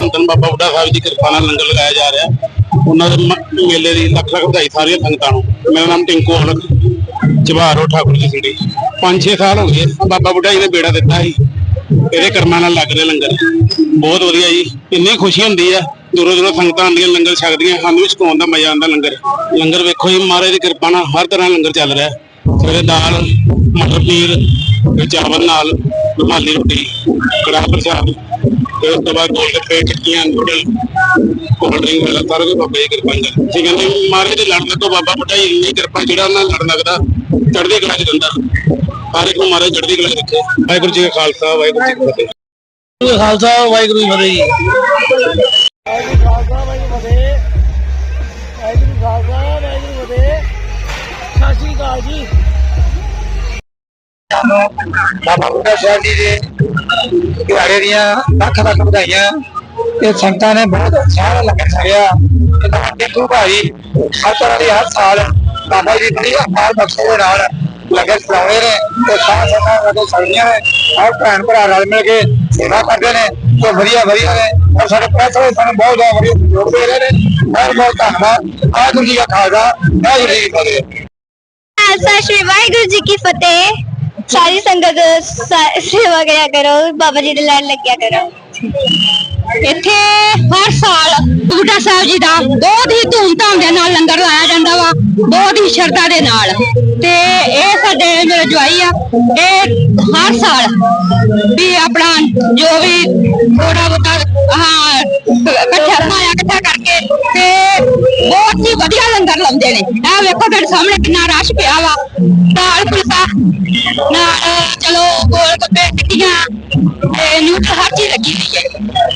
ਸੰਤਨ ਬਾਬਾ ਬੁੱਢਾ ਸਾਹਿਬ ਦੀ ਕਿਰਪਾ ਨਾਲ ਲੰਗਰ ਲਗਾਇਆ ਜਾ ਰਿਹਾ। ਉਹਨਾਂ ਦੇ ਮੇਲੇ ਦੀ ਲੱਖ ਲੱਖ ਵਧਾਈ ਸਾਰੀਆਂ ਸੰਗਤਾਂ ਨੂੰ। ਮੇਰਾ ਨਾਮ ਟਿੰਕੂ ਔਲਖ ਜਵਾਹਰੋ ਠਾਕੁਰ ਜੀ ਸਿਟੀ 5-6 ਸਾਲ ਹੋ ਗਏ, ਬਾਬਾ ਬੁੱਢਾ ਜੀ ਨੇ ਬੇੜਾ ਦਿੱਤਾ ਸੀ। ਇਹਦੇ ਕਰਮਾਂ ਨਾਲ ਲੱਗ ਰਿਹਾ ਲੰਗਰ। ਬਹੁਤ ਵਧੀਆ ਜੀ। ਇੰਨੀ ਖੁਸ਼ੀ ਹੁੰਦੀ ਆ, ਦੂਰੋਂ ਦੂਰੋਂ ਸੰਗਤਾਂ ਆਉਂਦੀਆਂ, ਲੰਗਰ ਛਕਦੀਆਂ, ਸਾਨੂੰ ਵੀ ਛਕਾਉਣ ਦਾ ਮਜ਼ਾ ਆਉਂਦਾ ਲੰਗਰ। ਲੰਗਰ ਵੇਖੋ ਜੀ, ਮਹਾਰਾਜ ਦੀ ਕਿਰਪਾ ਨਾਲ ਹਰ ਤਰ੍ਹਾਂ ਲੰਗਰ ਚੱਲ ਰਿਹਾ। ਸਵੇਰੇ ਦਾਲ, ਮਟਰ ਪਨੀਰ, ਚਾਵਲ ਨਾਲ ਰੁਮਾਲੀ ਰੋਟੀ, ਕੜਾਹ ਪ੍ਰਸ਼ਾਦ। ਤੇ ਉਸ ਤੋਂ ਬਾਅਦ ਗੋਲ ਗੱਪੇ ਟਿੱਕੀਆਂ ਨੂਡਲ ਕੋਲਡ ਡਰਿੰਕ ਵਾਲਾ ਸਾਰਾ ਕੁਝ ਬਾਬਾ ਜੀ ਕਿਰਪਾ ਨਾਲ ਅਸੀਂ ਕਹਿੰਦੇ ਮਹਾਰਾਜ ਦੇ ਲੜ ਲੱਗੋ ਬਾਬਾ ਜੀ ਇੰਨੀ ਕਿਰਪਾ ਜਿਹੜਾ ਉਹਨਾਂ ਨਾਲ ਲੜ ਲੱਗਦਾ ਚੜ੍ਹਦੀ ਕਲਾ ਚ ਦਿੰਦਾ ਹਰ ਇੱਕ ਨੂੰ ਮਹਾਰਾਜ ਚੜ੍ਹਦੀ ਕਲਾ ਚ ਰੱਖੇ। ਵਾਹਿਗੁਰੂ ਜੀ ਕਾ ਖਾਲਸਾ ਵਾਹਿਗੁਰੂ ਜੀ ਕੀ ਫਤਿਹ। ਜੀ ਖਾਲਸਾ ਵਾਹਿਗੁਰੂ ਜੀ ਫਤਿਹ ਜੀ। ਵਾਹਿਗੁਰੂ ਖਾਲਸਾ ਵਾਹਿਗੁਰੂ ਫਤਿਹ ਵਾਹਿਗੁਰੂ ਖਾਲਸਾ ਵਾਹਿਗੁਰੂ ਫਤਿਹ। ਸਤਿ ਸ਼੍ਰੀ ਅਕਾਲ ਜੀ। ਬਾਬਾ ਬੁੱਢਾ ਸਾਹਿਬ ਜੀ ਦੇ ਦਿਹਾੜੇ ਦੀਆਂ ਲੱਖ ਲੱਖ ਵਧਾਈਆਂ। ਤੇ ਸੰਗਤਾਂ ਨੇ ਬਹੁਤ ਸਾਰਾ ਲੰਗਰ ਛਕਿਆ। ਤੇ ਤੁਹਾਡੇ ਭਾਈ ਹਰ ਤਰ੍ਹਾਂ ਦੀ, ਹਰ ਸਾਲ ਬਾਬਾ ਜੀ ਬੜੀ ਅਪਾਰ ਬਖਸ਼ੇ ਦੇ ਨਾਲ ਲੰਗਰ ਚਲਾਉਂਦੇ ਨੇ ਤੇ ਸਾਹ ਸੰਗਤਾਂ ਲੰਗਰ ਛਕਦੀਆਂ ਨੇ। ਹਰ ਭੈਣ ਭਰਾ ਰਲ ਮਿਲ ਕੇ ਸੇਵਾ ਕਰਦੇ ਨੇ ਤੇ ਵਧੀਆ ਵਧੀਆ ਨੇ। ਔਰ ਸਾਡੇ ਪ੍ਰੈਸ ਵਾਲੇ ਸਾਨੂੰ ਬਹੁਤ ਜ਼ਿਆਦਾ ਵਧੀਆ ਸਹਿਯੋਗ ਦੇ ਰਹੇ ਨੇ। ਬਹੁਤ ਬਹੁਤ ਧੰਨਵਾਦ। ਵਾਹਿਗੁਰੂ ਜੀ ਕਾ ਖਾਲਸਾ, ਵਾਹਿਗੁਰੂ ਜੀ ਕੀ ਫਤਿਹ। ਖਾਲਸਾ ਸ਼੍ਰੀ ਵਾਹਿਗੁਰੂ ਜੀ ਕੀ ਫਤਿਹ। ਸਾਰੀ ਸੰਗਤ ਸਾ- ਸੇਵਾ ਕਰਿਆ ਕਰੋ, ਬਾਬਾ ਜੀ ਦੇ ਲੜ ਲੱਗਿਆ ਕਰੋ। ਇੱਥੇ ਹਰ ਸਾਲ ਬੁੱਢਾ ਸਾਹਿਬ ਜੀ ਦਾ ਬਹੁਤ ਹੀ ਧੂਮਧਾਮ ਦੇ ਨਾਲ ਲੰਗਰ ਲਾਇਆ ਜਾਂਦਾ ਵਾ, ਬਹੁਤ ਹੀ ਸ਼ਰਧਾ ਦੇ ਨਾਲ। ਤੇ ਇਹ ਸਾਡੇ ਮੇਰੇ ਜਵਾਈ ਆ, ਇਹ ਹਰ ਸਾਲ ਵੀ ਆਪਣਾ ਜੋ ਵੀ ਥੋੜਾ ਲੰਗਰ ਨੇ। ਇਹ ਵੇਖੋ ਤੁਹਾਡੇ ਸਾਹਮਣੇ ਕਿੰਨਾ ਰਸ਼ ਪਿਆ ਵਾ। ਦਾਲ ਫੁਲਕਾ ਨਾਲ ਚਲੋ, ਗੋਲ ਗੱਪੇ ਟਿੱਕੀਆਂ ਤੇ ਨਿਊਟਰ ਹਰ ਚੀਜ਼ ਲੱਗੀ ਹੋਈ ਹੈ।